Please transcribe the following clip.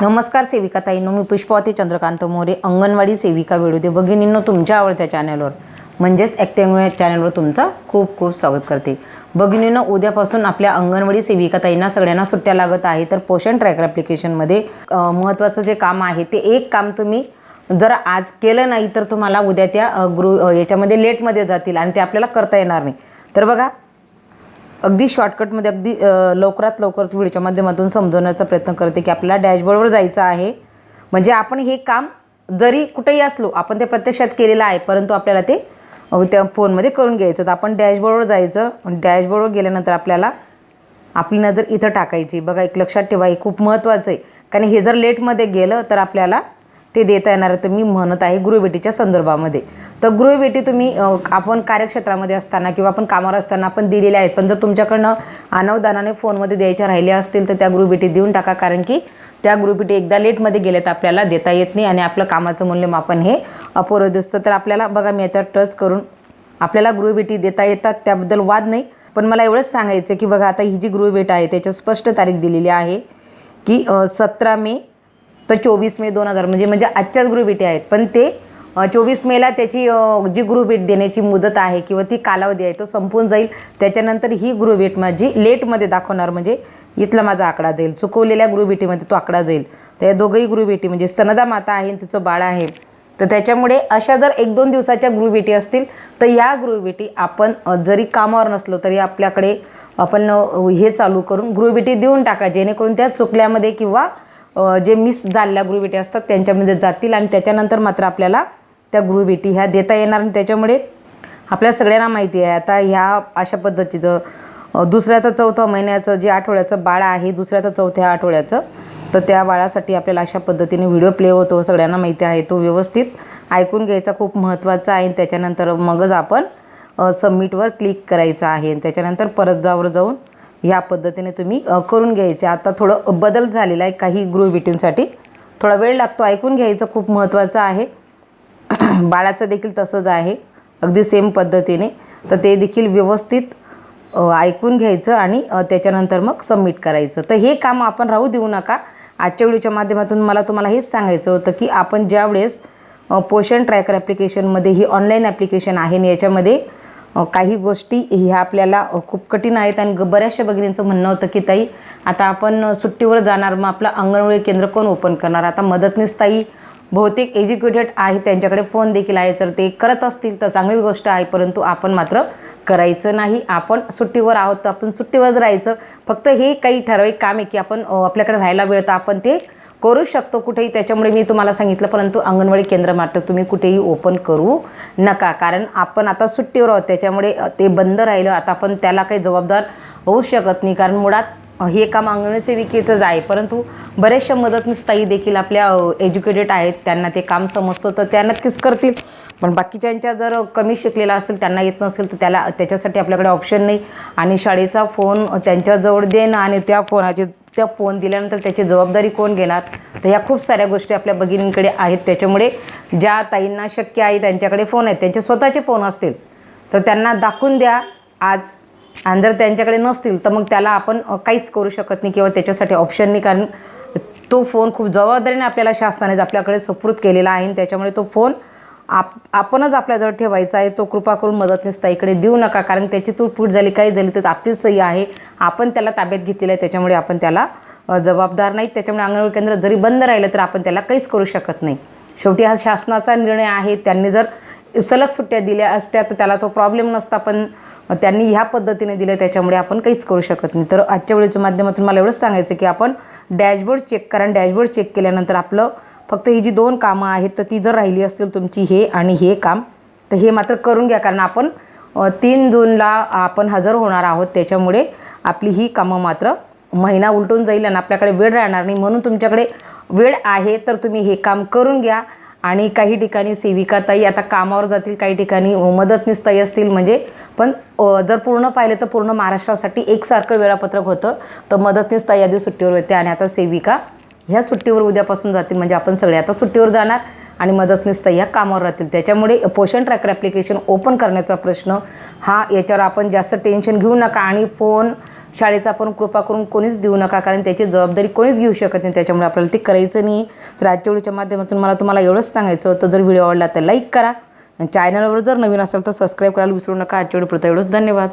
नमस्कार सेविका ताईंनो मी पुष्पावती चंद्रकांत मोरे अंगणवाडी सेविका वेळूदे. भगिनींनो तुमच्या आवडत्या चॅनलवर म्हणजेच ॲक्टिव्ह चॅनलवर तुमचं खूप खूप स्वागत करते. भगिनीनं उद्यापासून आपल्या अंगणवाडी सेविका ताईंना सगळ्यांना सुट्ट्या लागत आहे तर पोषण ट्रॅकर ॲप्लिकेशनमध्ये महत्त्वाचं जे काम आहे ते एक काम तुम्ही जर आज केलं नाही तर तुम्हाला उद्या त्या ग्रु याच्यामध्ये लेटमध्ये जातील आणि ते आपल्याला करता येणार नाही. तर बघा अगदी शॉर्टकटमध्ये अगदी लवकरात लवकर व्हिडिओच्या माध्यमातून समजवण्याचा प्रयत्न करते की आपल्याला डॅशबोर्डवर जायचं आहे. म्हणजे आपण हे काम जरी कुठेही असलो आपण ते प्रत्यक्षात केलेलं आहे परंतु आपल्याला ते त्या फोनमध्ये करून घ्यायचं. तर आपण डॅशबोर्डवर जायचं. डॅशबोर्डवर गेल्यानंतर आपल्याला आपली नजर इथं टाकायची. बघा एक लक्षात ठेवा हे खूप महत्त्वाचं आहे. कारण हे जर लेटमध्ये गेलं तर आपल्याला ते देता येणार तर मी म्हणत आहे गृहभेटीच्या संदर्भामध्ये. तर गृहभेटी तुम्ही आपण कार्यक्षेत्रामध्ये असताना किंवा आपण कामावर असताना आपण दिलेल्या आहेत. पण जर तुमच्याकडनं अनावदानाने फोनमध्ये द्यायच्या राहिल्या असतील तर त्या गृहभेटी देऊन टाका. कारण की त्या गृहभेटी एकदा लेटमध्ये गेल्या तर आपल्याला देता येत नाही आणि आपलं कामाचं मूल्यमापन हे अपूर्व दिसतं. तर आपल्याला बघा मी आता टच करून आपल्याला गृहभेटी देता येतात त्याबद्दल वाद नाही. पण मला एवढंच सांगायचं की बघा आता ही जी गृहभेट आहे त्याच्यात स्पष्ट तारीख दिलेली आहे की सतरा मे तर चोवीस मे दोन हजार म्हणजे म्हणजे आजच्याच गृहभेटी आहेत. पण ते चोवीस मेला त्याची जी गृहभेट देण्याची मुदत आहे किंवा ती कालावधी आहे तो संपून जाईल. त्याच्यानंतर ही गृहभेट माझी लेटमध्ये दाखवणार म्हणजे इथला माझा आकडा जाईल. चुकवलेल्या गृहभेटीमध्ये तो आकडा जाईल. तर या दोघंही गृहभेटी म्हणजे स्तनदा माता आहे आणि तिचं बाळ आहे. तर त्याच्यामुळे अशा जर एक दोन दिवसाच्या गृहभेटी असतील तर या गृहभेटी आपण जरी कामावर नसलो तरी आपल्याकडे आपण हे चालू करून गृहभेटी देऊन टाका जेणेकरून त्या चुकल्यामध्ये किंवा जे मिस झालेल्या गृहभेटी असतात त्यांच्यामध्ये जातील आणि त्याच्यानंतर मात्र आपल्याला त्या गृहभेटी ह्या देता येणार आणि त्याच्यामुळे आपल्या सगळ्यांना माहिती आहे. आता ह्या अशा पद्धतीचं दुसऱ्या तर चौथ्या महिन्याचं जे आठवड्याचं बाळ आहे दुसऱ्या तर चौथ्या आठवड्याचं तर त्या बाळासाठी आपल्याला अशा पद्धतीने व्हिडिओ प्ले होतो सगळ्यांना माहिती आहे. तो व्यवस्थित ऐकून घ्यायचा खूप महत्त्वाचा आहे आणि त्याच्यानंतर मगच आपण सबमिटवर क्लिक करायचं आहे. आणि त्याच्यानंतर परत जावर जाऊन ह्या पद्धतीने तुम्ही करून घ्यायचे. आता थोडं बदल झालेला आहे काही गृहभेटींसाठी थोडा वेळ लागतो ऐकून घ्यायचं खूप महत्त्वाचं आहे. बाळाचं देखील तसंच आहे. अगदी सेम पद्धतीने. तर ते देखील व्यवस्थित ऐकून घ्यायचं आणि त्याच्यानंतर मग सबमिट करायचं. तर हे काम आपण राहू देऊ नका. आजच्या व्हिडिओच्या माध्यमातून मला तुम्हाला हेच सांगायचं होतं की आपण ज्यावेळेस पोषण ट्रॅकर ॲप्लिकेशनमध्ये ही ऑनलाईन ॲप्लिकेशन आहे आणि याच्यामध्ये काही गोष्टी ह्या आपल्याला खूप कठीण आहेत आणि बऱ्याचशा भगिनींचं म्हणणं होतं की ताई आता आपण सुट्टीवर जाणार मग आपलं अंगणवाडी केंद्र कोण ओपन करणार? आता मदतनीस ताई बहुतेक एज्युकेटेड आहे त्यांच्याकडे फोन देखील आहे. तर ते करत असतील तर चांगली गोष्ट आहे परंतु आपण मात्र करायचं नाही. आपण सुट्टीवर आहोत तर आपण सुट्टीवरच राहायचं. फक्त हे काही ठराविक काम आहे की आपण आपल्याकडे राहायला वेळ तर आपण ते करू शकतो कुठेही. त्याच्यामुळे मी तुम्हाला सांगितलं परंतु अंगणवाडी केंद्र मात्र तुम्ही कुठेही ओपन करू नका. कारण आपण आता सुट्टीवर आहोत त्याच्यामुळे ते बंद राहिलं. आता आपण त्याला काही जबाबदार होऊ शकत नाही. कारण मुळात हे काम अंगणवाडी सेविकेचंच आहे. परंतु बऱ्याचशा मदतनीस ताई देखील आपल्या एज्युकेटेड आहेत. त्यांना ते काम समजतं तर त्या नक्कीच करतील. पण बाकीच्यांच्या जर कमी शिकलेला असेल त्यांना येत नसेल तर त्याला त्याच्यासाठी आपल्याकडे ऑप्शन नाही. आणि शाळेचा फोन त्यांच्याजवळ देणं आणि त्या फोनाचे त्या फोन दिल्यानंतर त्याची जबाबदारी कोण घेणार? तर ह्या खूप साऱ्या गोष्टी आपल्या भगिनींकडे आहेत. त्याच्यामुळे ज्या ताईंना शक्य आहे त्यांच्याकडे फोन आहेत. त्यांचे स्वतःचे फोन असतील तर त्यांना दाखवून द्या. आज आणि जर त्यांच्याकडे नसतील तर मग त्याला आपण काहीच करू शकत नाही किंवा त्याच्यासाठी ऑप्शन नाही. कारण तो फोन खूप जबाबदारीने आपल्याला शासनाने आपल्याकडे सुपूर्द केलेला आहे आणि त्याच्यामुळे तो फोन आप आपणच आपल्याजवळ ठेवायचा आहे. तो कृपा करून मदतनीस ताईकडे देऊ नका. कारण त्याची तुटफूट झाली काही झाली तर आपलीच सही आहे. आपण त्याला ताब्यात घेतलेलं आहे. त्याच्यामुळे आपण त्याला जबाबदार नाही. त्याच्यामुळे अंगणवाडी केंद्र जरी बंद राहिलं तर आपण त्याला काहीच करू शकत नाही. शेवटी हा शासनाचा निर्णय आहे. त्यांनी जर सलग सुट्ट्या दिल्या असत्या तर त्याला तो प्रॉब्लेम नसता. पण त्यांनी ह्या पद्धतीने दिलं त्याच्यामुळे आपण काहीच करू शकत नाही. तर आजच्या वेळेच्या माध्यमातून मला एवढंच सांगायचं की आपण डॅशबोर्ड चेक करा. डॅशबोर्ड चेक केल्यानंतर आपलं फक्त ही जी दोन कामं आहेत तर ती जर राहिली असतील तुमची हे आणि हे काम तर हे मात्र करून घ्या. कारण आपण तीन जूनला आपण हजर होणार आहोत. त्याच्यामुळे आपली ही कामं मात्र महिना उलटून जाईल आणि आपल्याकडे वेळ राहणार नाही. म्हणून तुमच्याकडे वेळ आहे तर तुम्ही हे काम करून घ्या. आणि काही ठिकाणी सेविका ताई आता कामावर जातील काही ठिकाणी मदतनीसताई असतील. म्हणजे पण जर पूर्ण पाहिलं तर पूर्ण महाराष्ट्रासाठी एकसारखं वेळापत्रक होतं. तर मदतनीसताई आधी सुट्टीवर होते आणि आता सेविका ह्या सुट्टीवर उद्यापासून जातील म्हणजे आपण सगळे आता सुट्टीवर जाणार आणि मदतनीस ताई ह्या कामावर राहतील. त्याच्यामुळे पोषण ट्रॅकर ॲप्लिकेशन ओपन करण्याचा प्रश्न हा याच्यावर आपण जास्त टेन्शन घेऊ नका आणि फोन शाळेचा पण कृपा करून कोणीच देऊ नका कारण त्याची जबाबदारी कोणीच घेऊ शकत नाही. त्याच्यामुळे आपल्याला ते करायचं नाही. तर आजच्या व्हिडिओच्या माध्यमातून मला तुम्हाला एवढंच सांगायचं होतं. जर व्हिडिओ आवडला तर लाईक करा. आणि चॅनलवर जर नवीन असेल तर सबस्क्राईब करायला विसरू नका. आजच्या व्हिडिओ पुरता एवढंच. धन्यवाद.